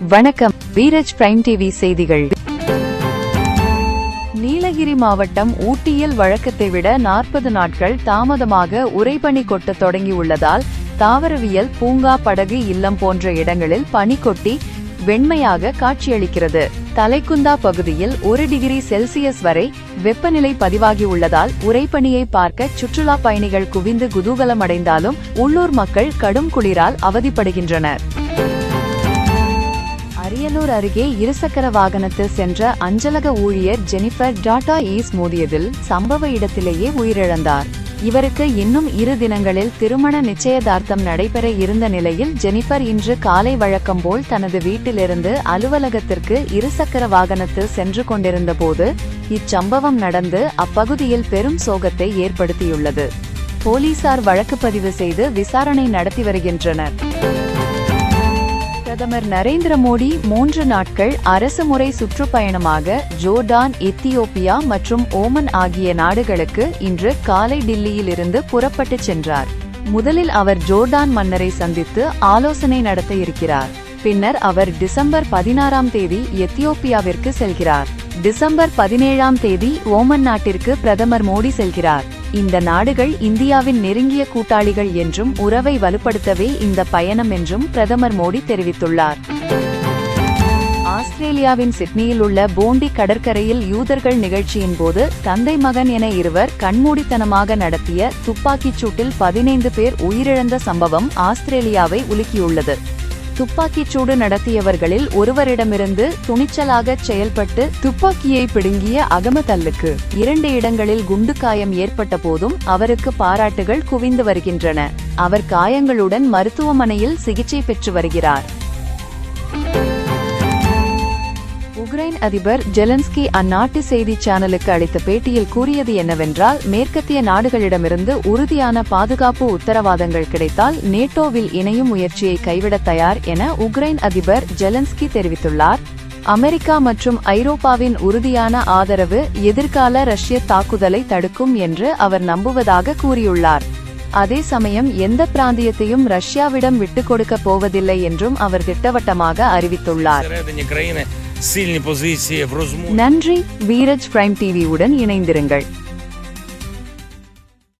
வணக்கம். வீரஜ் prime TV செய்திகள். நீலகிரி மாவட்டம் ஊட்டியில் வழக்கத்தை விட நாற்பது நாட்கள் தாமதமாக உறைபனி கொட்டத் தொடங்கியுள்ளதால் தாவரவியல் பூங்கா படகு இல்லம் போன்ற இடங்களில் பனி கொட்டி வெண்மையாக காட்சியளிக்கிறது. தலைக்குந்தா பகுதியில் ஒரு டிகிரி செல்சியஸ் வரை வெப்பநிலை பதிவாகியுள்ளதால் உறைபனியை பார்க்க சுற்றுலா பயணிகள் குவிந்து குதூகலமடைந்தாலும் உள்ளூர் மக்கள் கடும் குளிரால் அவதிப்படுகின்றனர். அரியலூர் அருகே இருசக்கர வாகனத்தில் சென்ற அஞ்சலக ஊழியர் ஜெனிஃபர் டாடா ஈஸ் மோதியதில் சம்பவ இடத்திலேயே உயிரிழந்தார். இவருக்கு இன்னும் இரு தினங்களில் திருமண நிச்சயதார்த்தம் நடைபெற இருந்த நிலையில் ஜெனிஃபர் இன்று காலை வழக்கம் போல் தனது வீட்டிலிருந்து அலுவலகத்திற்கு இருசக்கர வாகனத்தில் சென்று கொண்டிருந்த போது இச்சம்பவம் நடந்து அப்பகுதியில் பெரும் சோகத்தை ஏற்படுத்தியுள்ளது. போலீசார் வழக்கு பதிவு செய்து விசாரணை நடத்தி வருகின்றனர். பிரதமர் நரேந்திர மோடி மூன்று நாட்கள் அரசுமுறை சுற்றுப்பயணமாக ஜோர்டான் எத்தியோப்பியா மற்றும் ஓமன் ஆகிய நாடுகளுக்கு இன்று காலை டில்லியிலிருந்து புறப்பட்டுச் சென்றார். முதலில் அவர் ஜோர்டான் மன்னரை சந்தித்து ஆலோசனை நடத்த இருக்கிறார். பின்னர் அவர் டிசம்பர் பதினாறாம் தேதி எத்தியோப்பியாவிற்கு செல்கிறார். டிசம்பர் பதினேழாம் தேதி ஓமன் நாட்டிற்கு பிரதமர் மோடி செல்கிறார். இந்த நாடுகள் இந்தியாவின் நெருங்கிய கூட்டாளிகள் என்றும் உறவை வலுப்படுத்தவே இந்த பயணம் என்றும் பிரதமர் மோடி தெரிவித்துள்ளார். ஆஸ்திரேலியாவின் சிட்னியில் உள்ள போண்டி கடற்கரையில் யூதர்கள் நிகழ்ச்சியின் போது தந்தை மகன் என இருவர் கண்மூடித்தனமாக நடத்திய துப்பாக்கிச் சூட்டில் பதினைந்து பேர் உயிரிழந்த சம்பவம் ஆஸ்திரேலியாவை உலுக்கியுள்ளது. துப்பாக்கிச் சூடு நடத்தியவர்களில் ஒருவரிடமிருந்து துணிச்சலாகச் செயல்பட்டு துப்பாக்கியை பிடுங்கிய அகமதல்லுக்கு இரண்டு இடங்களில் குண்டு காயம் ஏற்பட்ட போதும் அவருக்கு பாராட்டுகள் குவிந்து வருகின்றன. அவர் காயங்களுடன் மருத்துவமனையில் சிகிச்சை பெற்று வருகிறார். உக்ரைன் அதிபர் ஜெலன்ஸ்கி அந்நாட்டு செய்தி சேனலுக்கு அளித்த பேட்டியில் கூறியது என்னவென்றால் மேற்கத்திய நாடுகளிடமிருந்து உறுதியான பாதுகாப்பு உத்தரவாதங்கள் கிடைத்தால் நேட்டோவில் இணையும் முயற்சியை கைவிட தயார் என உக்ரைன் அதிபர் ஜெலன்ஸ்கி தெரிவித்துள்ளார். அமெரிக்கா மற்றும் ஐரோப்பாவின் உறுதியான ஆதரவு எதிர்கால ரஷ்ய தாக்குதலை தடுக்கும் என்று அவர் நம்புவதாக கூறியுள்ளார். அதே சமயம் எந்த பிராந்தியத்தையும் ரஷ்யாவிடம் விட்டுக் கொடுக்க போவதில்லை என்றும் அவர் திட்டவட்டமாக அறிவித்துள்ளார். சீல்னி பொசிஷன் நன்றி வீரஜ் பிரைம் டிவியுடன் இணைந்திருங்கள்.